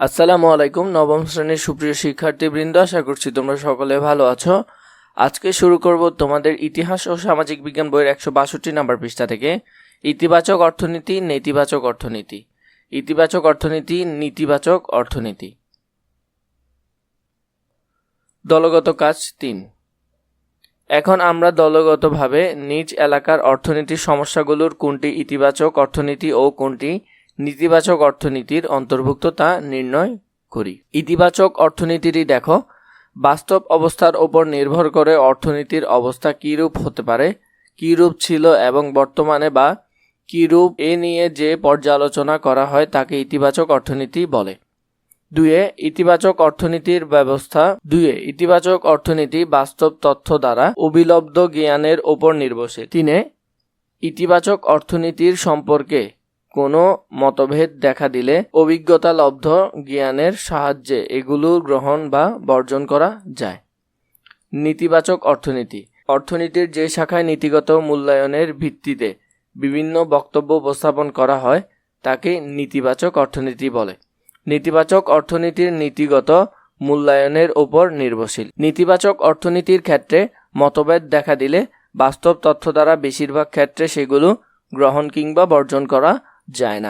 আসসালামু আলাইকুম, নবম শ্রেণির সুপ্রিয় শিক্ষার্থীবৃন্দ, আশা করছি তোমরা সকলে ভালো আছো। আজকে শুরু করব তোমাদের ইতিহাস ও সামাজিক বিজ্ঞান বইয়ের একশো বাষট্টি নাম্বার পৃষ্ঠা থেকে। ইতিবাচক অর্থনীতি, নেতিবাচক অর্থনীতি। ইতিবাচক অর্থনীতি, নেতিবাচক অর্থনীতি। দলগত কাজ তিন। এখন আমরা দলগতভাবে নিজ এলাকার অর্থনীতির সমস্যাগুলোর কোনটি ইতিবাচক অর্থনীতি ও কোনটি নেতিবাচক অর্থনীতির অন্তর্ভুক্ত তা নির্ণয় করি। ইতিবাচক অর্থনীতিটি দেখো, বাস্তব অবস্থার ওপর নির্ভর করে অর্থনীতির অবস্থা কীরূপ হতে পারে, কীরূপ ছিল এবং বর্তমানে বা কীরূপ এ নিয়ে যে পর্যালোচনা করা হয় তাকে ইতিবাচক অর্থনীতি বলে। দুয়ে ইতিবাচক অর্থনীতির ব্যবস্থা। দুয়ে ইতিবাচক অর্থনীতি বাস্তব তথ্য দ্বারা অবিলব্ধ জ্ঞানের ওপর নির্ভরশীল। তিনে, ইতিবাচক অর্থনীতির সম্পর্কে কোনো মতভেদ দেখা দিলে অভিজ্ঞতা লব্ধ জ্ঞানের সাহায্যে এগুলো গ্রহণ বা বর্জন করা যায়। নেতিবাচক অর্থনীতি। অর্থনীতির যে শাখায় নীতিগত মূল্যায়নের ভিত্তিতে বিভিন্ন বক্তব্য উপস্থাপন করা হয়, তাকে নেতিবাচক অর্থনীতি বলে। নেতিবাচক অর্থনীতির নীতিগত মূল্যায়নের ওপর নির্ভরশীল। নেতিবাচক অর্থনীতির ক্ষেত্রে মতভেদ দেখা দিলে বাস্তব তথ্য দ্বারা বেশিরভাগ ক্ষেত্রে সেগুলো গ্রহণ কিংবা বর্জন করা যায় না